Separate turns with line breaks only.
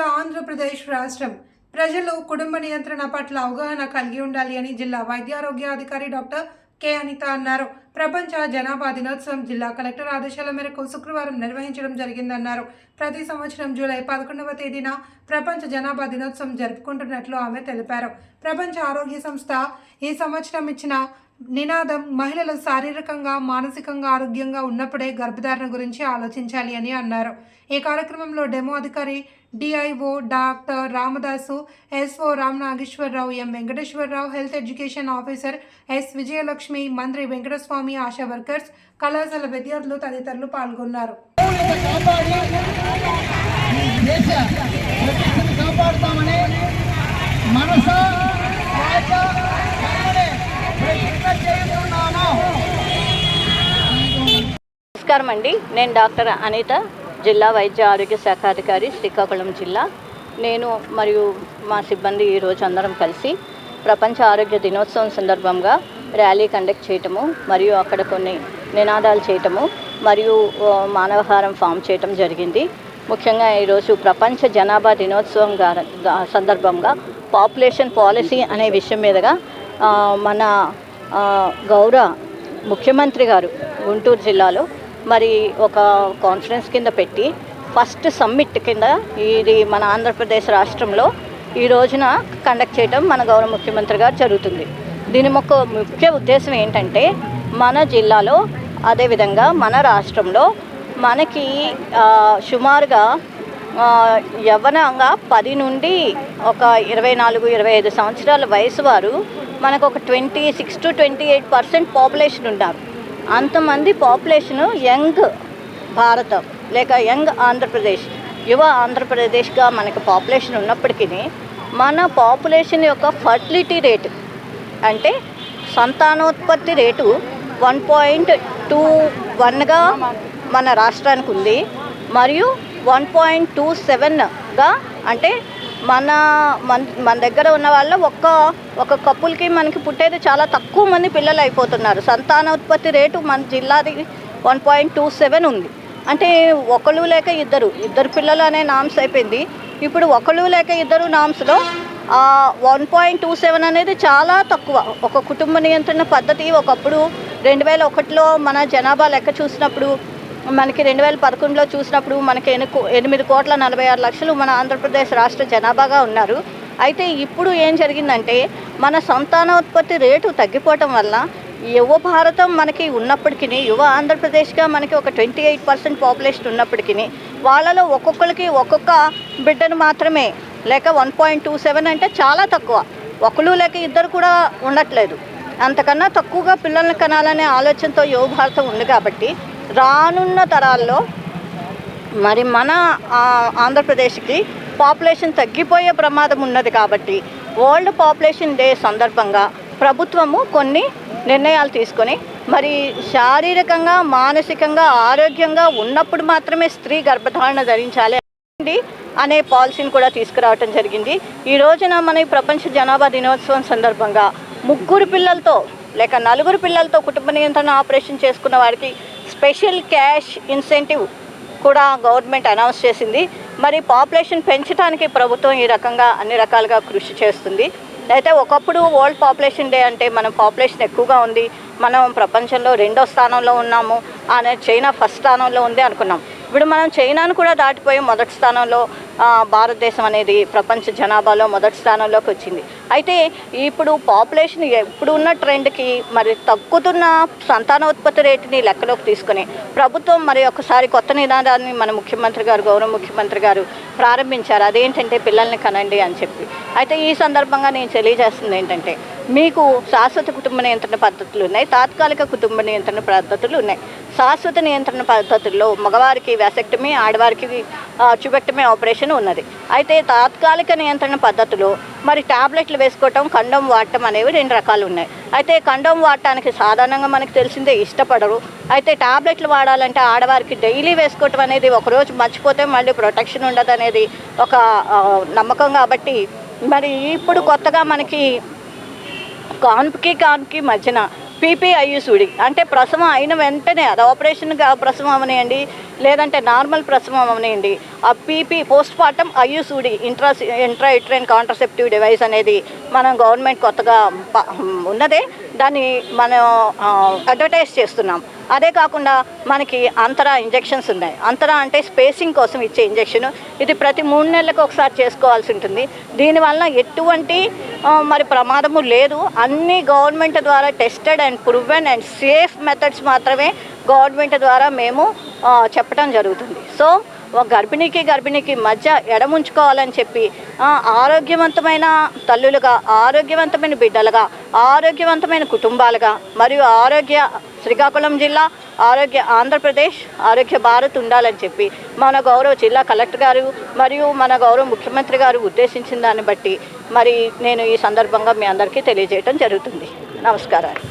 జిల్లా ఆంధ్రప్రదేశ్ రాష్ట్రం. ప్రజలు కుటుంబ నియంత్రణ పట్ల అవగాహన కలిగి ఉండాలి అని జిల్లా వైద్యారోగ్యాధికారి డాక్టర్ కె అనిత అన్నారు. ప్రపంచ జనాభా దినోత్సవం జిల్లా కలెక్టర్ ఆదేశాల మేరకు శుక్రవారం నిర్వహించడం జరిగిందన్నారు. ప్రతి సంవత్సరం జూలై పదకొండవ తేదీన ప్రపంచ జనాభా దినోత్సవం జరుపుకుంటున్నట్లు ఆమె తెలిపారు. ప్రపంచ ఆరోగ్య సంస్థ ఈ సంవత్సరం ఇచ్చిన నినాదం మహిళలు శారీరకంగా మానసికంగా ఆరోగ్యంగా ఉన్నప్పుడే గర్భధారణ గురించి ఆలోచించాలి అని అన్నారు. ఈ కార్యక్రమంలో డెమో అధికారి DIO doctor Ramadasu SO Ramanageswararao M Venkateswararao health education officer S Vijayalakshmi మంత్రి వెంకటస్వామి ఆశా వర్కర్స్ కళాశాల విద్యార్థులు తదితరులు పాల్గొన్నారు.
నమస్కారం అండి నేను డాక్టర్ అనిత. జిల్లా వైద్య ఆరోగ్య శాఖ అధికారి శ్రీకాకుళం జిల్లా. నేను మరియు మా సిబ్బంది ఈరోజు అందరం కలిసి ప్రపంచ ఆరోగ్య దినోత్సవం సందర్భంగా ర్యాలీ కండక్ట్ చేయటము మరియు అక్కడ కొన్ని నినాదాలు చేయటము మరియు మానవహారం ఫామ్ చేయటం జరిగింది. ముఖ్యంగా ఈరోజు ప్రపంచ జనాభా దినోత్సవం సందర్భంగా పాపులేషన్ పాలసీ అనే విషయం మీదుగా మన గౌరవ ముఖ్యమంత్రి గారు గుంటూరు జిల్లాలో మరి ఒక కాన్ఫరెన్స్ కింద పెట్టి ఫస్ట్ సమ్మిట్ కింద ఇది మన ఆంధ్రప్రదేశ్ రాష్ట్రంలో ఈ రోజున కండక్ట్ చేయడం మన గౌరవ ముఖ్యమంత్రి గారు జరుగుతుంది. దీని ఒక ముఖ్య ఉద్దేశం ఏంటంటే మన జిల్లాలో అదేవిధంగా మన రాష్ట్రంలో మనకి సుమారుగా యవ్వనంగా పది నుండి ఒక ఇరవై నాలుగు ఇరవై ఐదు సంవత్సరాల వయసు వారు మనకు ఒక twenty six to twenty eight percent population ఉన్నారు. అంతమంది పాపులేషను యంగ్ భారతం లేక యంగ్ ఆంధ్రప్రదేశ్ యువ ఆంధ్రప్రదేశ్గా మనకి పాపులేషన్ ఉన్నప్పటికీ మన పాపులేషన్ యొక్క ఫర్టిలిటీ రేటు అంటే సంతానోత్పత్తి రేటు వన్ పాయింట్ టూ వన్గా మన రాష్ట్రానికి ఉంది. మరియు వన్ పాయింట్ టూ సెవెన్గా అంటే మన మన మన దగ్గర ఉన్న వాళ్ళ ఒక్క ఒక కప్పులకి మనకి పుట్టేది చాలా తక్కువ మంది పిల్లలు అయిపోతున్నారు. సంతానోత్పత్తి రేటు మన జిల్లాది వన్ పాయింట్ టూ సెవెన్ ఉంది. అంటే ఒకళ్ళు లేక ఇద్దరు ఇద్దరు పిల్లలు అనే నామ్స్ అయిపోయింది. ఇప్పుడు ఒకళ్ళు లేక ఇద్దరు నామ్స్లో వన్ పాయింట్ టూ సెవెన్ అనేది చాలా తక్కువ. ఒక కుటుంబ నియంత్రణ పద్ధతి ఒకప్పుడు రెండు వేల ఒకటిలో మన జనాభా లెక్క చూసినప్పుడు మనకి రెండు వేల పదకొండులో చూసినప్పుడు మనకి ఎనిమిది కోట్ల నలభై ఆరు లక్షలు మన ఆంధ్రప్రదేశ్ రాష్ట్ర జనాభాగా ఉన్నారు. అయితే ఇప్పుడు ఏం జరిగిందంటే మన సంతానోత్పత్తి రేటు తగ్గిపోవటం వల్ల యువ భారతం మనకి ఉన్నప్పటికీ యువ ఆంధ్రప్రదేశ్గా మనకి ఒక ట్వంటీ ఎయిట్ పర్సెంట్ పాపులేషన్ ఉన్నప్పటికీ వాళ్ళలో ఒక్కొక్కరికి ఒక్కొక్క బిడ్డను మాత్రమే లేక వన్ పాయింట్ టూ సెవెన్ అంటే చాలా తక్కువ. ఒకళ్ళు లేక ఇద్దరు కూడా ఉండట్లేదు. అంతకన్నా తక్కువగా పిల్లల్ని కనాలనే ఆలోచనతో యువ భారతం ఉంది కాబట్టి రానున్న తరాల్లో మరి మన ఆంధ్రప్రదేశ్కి పాపులేషన్ తగ్గిపోయే ప్రమాదం ఉన్నది కాబట్టి వరల్డ్ పాపులేషన్ డే సందర్భంగా ప్రభుత్వము కొన్ని నిర్ణయాలు తీసుకొని మరి శారీరకంగా మానసికంగా ఆరోగ్యంగా ఉన్నప్పుడు మాత్రమే స్త్రీ గర్భధారణ ధరించాలి అనే పాలసీని కూడా తీసుకురావటం జరిగింది. ఈ రోజున మన ఈ ప్రపంచ జనాభా దినోత్సవం సందర్భంగా ముగ్గురు పిల్లలతో లేక నలుగురు పిల్లలతో కుటుంబ నియంత్రణ ఆపరేషన్ చేసుకున్న వారికి స్పెషల్ క్యాష్ ఇన్సెంటివ్ కూడా గవర్నమెంట్ అనౌన్స్ చేసింది. మరి పాపులేషన్ పెంచడానికి ప్రభుత్వం ఈ రకంగా అన్ని రకాలుగా కృషి చేస్తుంది. అయితే ఒకప్పుడు వరల్డ్ పాపులేషన్ డే అంటే మన పాపులేషన్ ఎక్కువగా ఉంది. మనం ప్రపంచంలో రెండో స్థానంలో ఉన్నాము అనే చైనా ఫస్ట్ స్థానంలో ఉంది అనుకున్నాం. ఇప్పుడు మనం చైనాను కూడా దాటిపోయి మొదటి స్థానంలో భారతదేశం అనేది ప్రపంచ జనాభాలో మొదటి స్థానంలోకి వచ్చింది. అయితే ఇప్పుడు పాపులేషన్ ఇప్పుడు ఉన్న ట్రెండ్కి మరి తగ్గుతున్న సంతానోత్పత్తి రేటుని లెక్కలోకి తీసుకొని ప్రభుత్వం మరి ఒకసారి కొత్త నినాదాన్ని మన ముఖ్యమంత్రి గారు గౌరవ ముఖ్యమంత్రి గారు ప్రారంభించారు. అదేంటంటే పిల్లల్ని కనండి అని చెప్పి. అయితే ఈ సందర్భంగా నేను తెలియజేస్తుంది ఏంటంటే మీకు శాశ్వత కుటుంబ నియంత్రణ పద్ధతులు ఉన్నాయి. తాత్కాలిక కుటుంబ నియంత్రణ పద్ధతులు ఉన్నాయి. శాశ్వత నియంత్రణ పద్ధతుల్లో మగవారికి వ్యాసెక్టమీ ఆడవారికి ట్యూబెక్టమీ ఆపరేషన్ ఉన్నది. అయితే తాత్కాలిక నియంత్రణ పద్ధతిలో మరి టాబ్లెట్లు వేసుకోవటం కండోమ్ వాడటం అనేవి రెండు రకాలు ఉన్నాయి. అయితే కండోమ్ వాడటానికి సాధారణంగా మనకు తెలిసిందే ఇష్టపడరు. అయితే టాబ్లెట్లు వాడాలంటే ఆడవారికి డైలీ వేసుకోవటం అనేది ఒకరోజు మర్చిపోతే మళ్ళీ ప్రొటెక్షన్ ఉండదు అనేది ఒక నమ్మకం కాబట్టి మరి ఇప్పుడు కొత్తగా మనకి కాన్పుకి కాన్పుకి మధ్యన పీపీఐయుసుడి అంటే ప్రసవం అయిన వెంటనే అది ఆపరేషన్ ప్రసవం అవనియండి లేదంటే నార్మల్ ప్రసవం అవనివ్వండి ఆ PP postpartum IUCD intra intra uterine contraceptive device అనేది మనం గవర్నమెంట్ కొత్తగా ఉన్నదే. దాన్ని మనం అడ్వర్టైజ్ చేస్తున్నాం. అదే కాకుండా మనకి అంతరా ఇంజెక్షన్స్ ఉన్నాయి. అంతరా అంటే స్పేసింగ్ కోసం ఇచ్చే ఇంజెక్షన్. ఇది ప్రతి మూడు నెలలకు ఒకసారి చేసుకోవాల్సి ఉంటుంది. దీనివల్ల ఎటువంటి మరి ప్రమాదము లేదు. అన్ని గవర్నమెంట్ ద్వారా tested and proven and safe methods మాత్రమే గవర్నమెంట్ ద్వారా మేము చెప్పడం జరుగుతుంది. సో ఒక గర్భిణికి గర్భిణికి మధ్య ఎడముంచుకోవాలని చెప్పి ఆరోగ్యవంతమైన తల్లులుగా ఆరోగ్యవంతమైన బిడ్డలుగా ఆరోగ్యవంతమైన కుటుంబాలుగా మరియు ఆరోగ్య శ్రీకాకుళం జిల్లా ఆరోగ్య ఆంధ్రప్రదేశ్ ఆరోగ్య భారత్ ఉండాలని చెప్పి మన గౌరవ జిల్లా కలెక్టర్ గారు మరియు మన గౌరవ ముఖ్యమంత్రి గారు ఉద్దేశించిన దాన్ని బట్టి మరి నేను ఈ సందర్భంగా మీ అందరికీ తెలియజేయడం జరుగుతుంది. నమస్కారాలు.